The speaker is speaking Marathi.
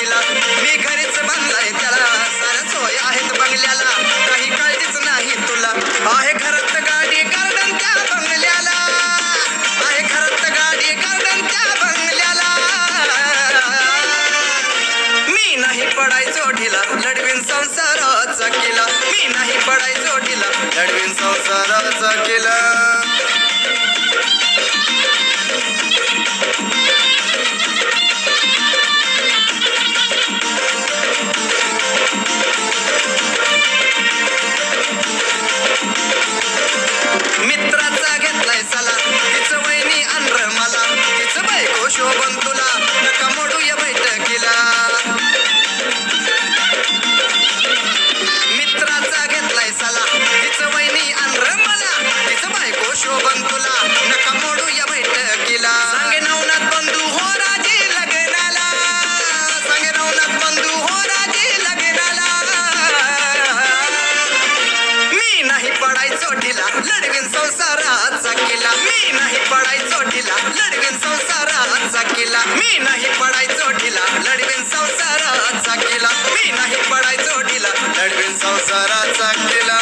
काशीला मी घरीच बांधलाय त्याला. साऱ्या सोय आहेत बंगल्याला. काही काळजीच नाही तुला. आहे खरंच गाडी गार्डन त्या बंगल्याला. आहे खरंच गाडी गार्डन त्या बंगल्याला. मी नाही पडायचो ढिला. लढवीन संसाराचा केला. मी नाही पडायचो ढिला. लढवीन संसाराचा केला. पण तुला नका मोडूया बैठकीला. घेतलाय सला तिचं वहिनी मला तिचं बायको शोभन तुला नका मोडूया बैठकीला. नवनाथ बंधू हो राजी लग्नाला. सांगे नवनाथ बंधू हो राजी लग्नाला. मी नाही पडायचो ढिला लढवीन संसार मी नाही पडायचो ढिला लढवीन संसाराचा केला. मी नाही पडायचो ढिला लढवीन संसाराचा केला.